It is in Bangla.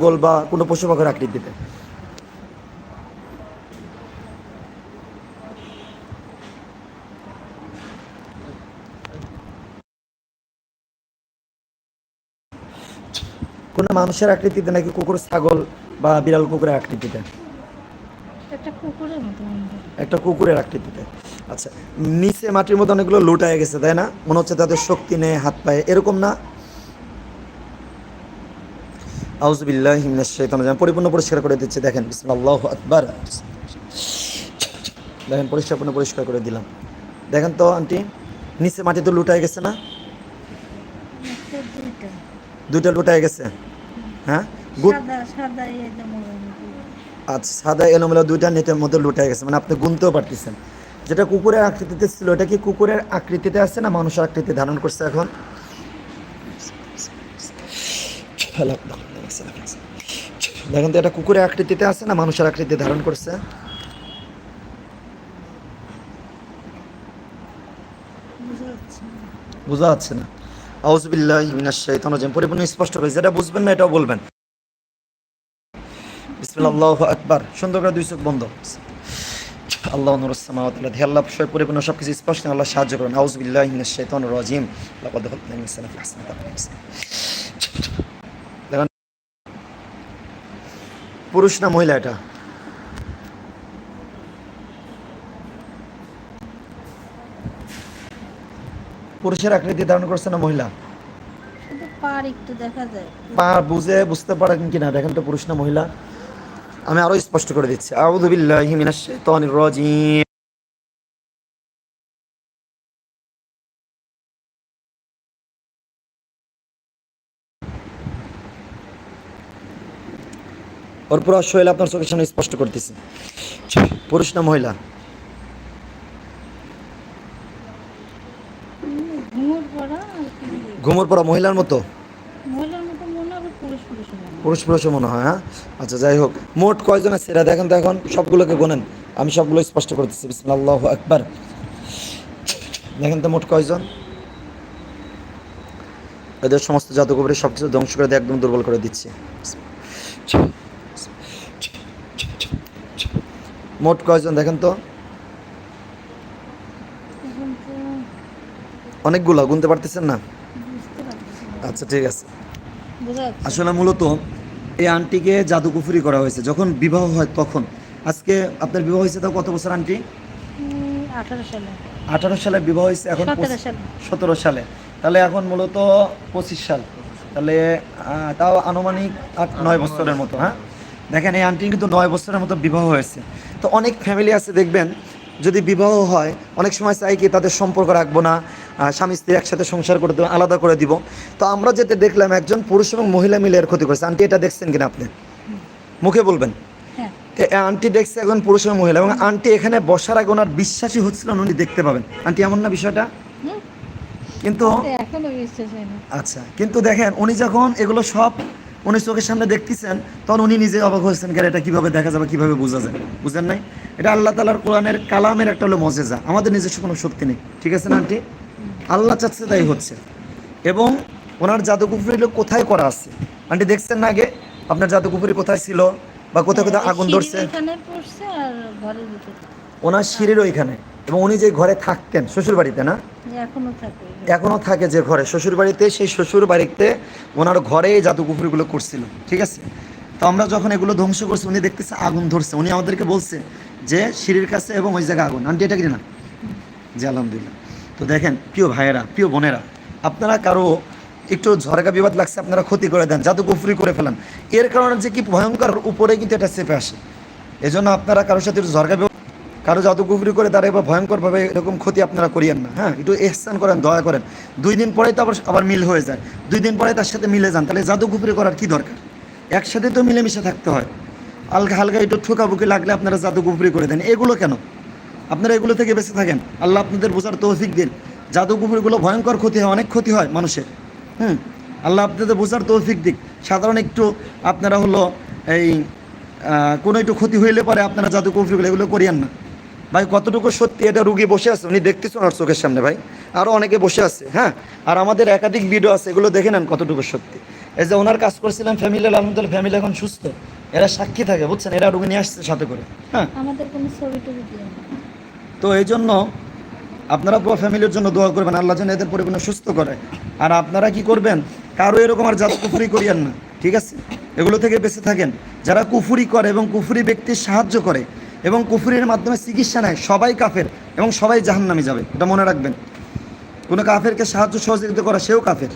গোল বা কোনো পশু পাখির আকৃতিতে কোনো মানুষের আকৃতিতে নাকি কুকুর ছাগল বা বিড়াল কুকুরের আকৃতিতে একটা কুকুরের আকৃতিতে আচ্ছা নিচে মাটির মতো অনেকগুলো লুটায় গেছে তাই না? মনে হচ্ছে তাদের শক্তি নেই হাত পায়ে এরকম না? আউজবিল্লাহ। পরিপূর্ণ পরিষ্কার করে দিচ্ছে দেখেন বিসমিল্লাহু আকবার। দেখেন পরিষ্কার পূর্ণ পরিষ্কার করে দিলাম। দেখেন তো আন্টি নিচে মাটি তো লুটায় গেছে না? দুইটা লুটায় গেছে। হ্যাঁ? আচ্ছা সাদা এলোমেলো দুইটা নেটের মধ্যে লুটায় গেছে মানে আপনি গুনতেও পারতেছেন। যেটা কুকুরের আকৃতিতে ছিল এটা কি কুকুরের আকৃতিতে আছে না মানুষের আকৃতি ধারণ করছে এখন? দেখেন তো এটা কুকুরের আকৃতিতে আছে না, মানুষের আকৃতি ধারণ করছে? বুঝা যাচ্ছে না। আউজবিল্লাহ মিনাশ শাইতানির রাজিম। পরিপূর্ণ স্পষ্ট করে যেটা বুঝবেন না, এটাও বলবেন। বিসমিল্লাহ আকবার। সুন্দর করে দুই চোখ বন্ধ। আল্লাহ নূর সামাওয়াত আল্লাহ হে আল্লাহ সব পরিপূর্ণ সব কিছু স্পষ্ট। আল্লাহ সাহায্য করুন। আউজবিল্লাহ মিনাশ শাইতানির রাজিম। লাকাদ খালাকনা ইনসানা দেখেন পুরুষ না মহিলা এটা? পুরুষের আকৃতি ধারণ করছে না মহিলা? পা বুঝে বুঝতে পারেন কিনা দেখেন তো পুরুষ না মহিলা। আমি আরও স্পষ্ট করে দিচ্ছি। আউযু বিল্লাহি মিনাশ শাইতানির রাজিম। ওর পুরো শৈল আপনার চোখের সামনে স্পষ্ট করতেছি। পুরুষ না মহিলা? ঘুমোর পড়া মহিলার মতো? মহিলার মতো মনে হবে পুরুষ পুরুষ মনে হয় মনে হয় হ্যাঁ? আচ্ছা যাই হোক। মোট কয়জন আছে? এরা দেখেন তো এখন সবগুলোকে গোনেন। আমি সবগুলো স্পষ্ট করতেছি। বিসমিল্লাহ একবার দেখেন তো মোট কয়জন? এদের সমস্ত জাদুকবরে সব কিছু ধ্বংস করে দিয়ে একদম দুর্বল করে দিচ্ছে। মোট কয়জন দেখেন তো? অনেকগুলো গুনতে পারতেছেন না? আচ্ছা ঠিক আছে। আসলে মূলত এই আন্টিকে জাদুকুফুরি করা হয়েছে। যখন বিবাহ হয় তখন। আজকে আপনার বিবাহ হয়েছে তাও কত বছর আন্টি? আঠারো সালে। বিবাহ হয়েছে এখন সতেরো সালে। তাহলে এখন মূলত পঁচিশ সাল। তাহলে তাও আনুমানিক আট নয় বছরের মতো হ্যাঁ? দেখেন এই আন্টি কিন্তু নয় বছরের মতো বিবাহ হয়েছে। তো অনেক ফ্যামিলি আছে দেখবেন যদি বিবাহ হয় অনেক সময় চাই কি তাদের সম্পর্ক রাখব না স্বামী স্ত্রী একসাথে সংসার করে দেবো আলাদা করে দিব। তো আমরা যেতে দেখলাম একজন পুরুষ এবং মহিলা মিলে এর ক্ষতি করেছে। আন্টি এটা দেখছেন কিনা আপনি? মুখে বলবেন। হ্যাঁ। আন্টি দেখছে একজন পুরুষ এবং মহিলা এবং আন্টি এখানে বসার আগে ওনার বিশ্বাসী হচ্ছিল না উনি দেখতে পাবেন। আন্টি এমন না বিষয়টা? কিন্তু আচ্ছা কিন্তু দেখেন উনি যখন এগুলো সব উনি চোখের সামনে দেখতেছেন তখন উনি নিজে অবাক হয়েছেন গেলে এটা কীভাবে দেখা যাবে কীভাবে বোঝা যায়? বুঝেন নাই? এটা আল্লাহ তালার কোরআনের কালামের একটা হলো মজেজা। আমাদের নিজস্ব কোনো শক্তি নেই। ঠিক আছে না আন্টি? আল্লাহ চাচ্ছে তাই হচ্ছে। এবং ওনার জাদুকুফুরি কোথায় করা আছে? আন্টি দেখছেন না আগে? আপনার জাদুকুফুরি কোথায় ছিল? বা কোথায় কোথায় আগুন ধরছে? ওনার সিঁড়ির ওইখানে। এবং উনি যে ঘরে থাকতেন শ্বশুর বাড়িতে না এখনও থাকে। যে ঘরে শ্বশুর বাড়িতে সেই শ্বশুর বাড়িতে ওনার ঘরে জাদুকুফুরিগুলো করছিল ঠিক আছে? তো আমরা যখন এগুলো ধ্বংস করছি উনি দেখতেছে আগুন ধরছে। উনি আমাদেরকে বলছে যে সিঁড়ির কাছে এবং ওই জায়গায় আগুন। আন্টি এটা কি না? জি আলহামদুলিল্লাহ। তো দেখেন প্রিয় ভাইয়েরা প্রিয় বোনেরা আপনারা কারও একটু ঝরকা বিবাদ লাগছে আপনারা ক্ষতি করে দেন জাদু কুফরি করে ফেলেন। এর কারণে যে কি ভয়ঙ্কর উপরে কিন্তু এটা চেপে আসে। এজন্য আপনারা কারোর সাথে একটু ঝরকা কারও জাদু কুফরি করে তারা এবার ভয়ঙ্করভাবে এরকম ক্ষতি আপনারা করিয়েন না। হ্যাঁ একটু এহসান করেন, দয়া করেন। দুই দিন পরেই তো আবার আবার মিল হয়ে যায়। দুই দিন পরে তার সাথে মিলে যান। তাহলে জাদু কুফরি করার কি দরকার? একসাথে তো মিলেমিশে থাকতে হয়। হালকা হালকা একটু ঠোকাবুকি লাগলে আপনারা জাদু কুফরি করে দেন। এগুলো কেন? আপনারা এগুলো থেকে বেঁচে থাকেন। আল্লাহ আপনাদের বোঝার তৌফিক দিন। জাদু কুফরিগুলো ভয়ঙ্কর ক্ষতি হয়, অনেক ক্ষতি হয় মানুষের। হুম, আল্লাহ আপনাদের বোঝার তৌফিক দিক। সাধারণ একটু আপনারা হলো এই কোনো একটু ক্ষতি হইলে পরে আপনারা জাদু কুফরিগুলো এগুলো করিয়েন না। ভাই কতটুকু সত্যি এটা রুগী বসে আছে? উনি দেখতেছেন ওনার চোখের সামনে ভাই? আরও অনেকে বসে আছে হ্যাঁ? আর আমাদের একাধিক ভিডিও আছে এগুলো দেখে নেন কতটুকু সত্যি। এই যে ওনার কাজ করছিলাম ফ্যামিলি আলহামদুলিল্লাহ ফ্যামিলি এখন সুস্থ। এরা সাক্ষী থাকে বুঝছেন? এরা রুগী নিয়ে আসছে সাথে করে হ্যাঁ? আমাদের কোনো ছবি টবি তো এই জন্য আপনারা পুরো ফ্যামিলির জন্য দোয়া করবেন আল্লাহ যেন এদের পরিপূর্ণ সুস্থ করে। আর আপনারা কি করবেন? কারও এরকম আর জাত কুফুরি করিয়েন না ঠিক আছে? এগুলো থেকে বেঁচে থাকেন। যারা কুফুরি করে এবং কুফুরি ব্যক্তির সাহায্য করে এবং কুফুরির মাধ্যমে চিকিৎসা নেয়, সবাই কাফের এবং সবাই জাহান্নামে যাবে। এটা মনে রাখবেন। কোনো কাফেরকে সাহায্য সহযোগিতা করা, সেও কাফের।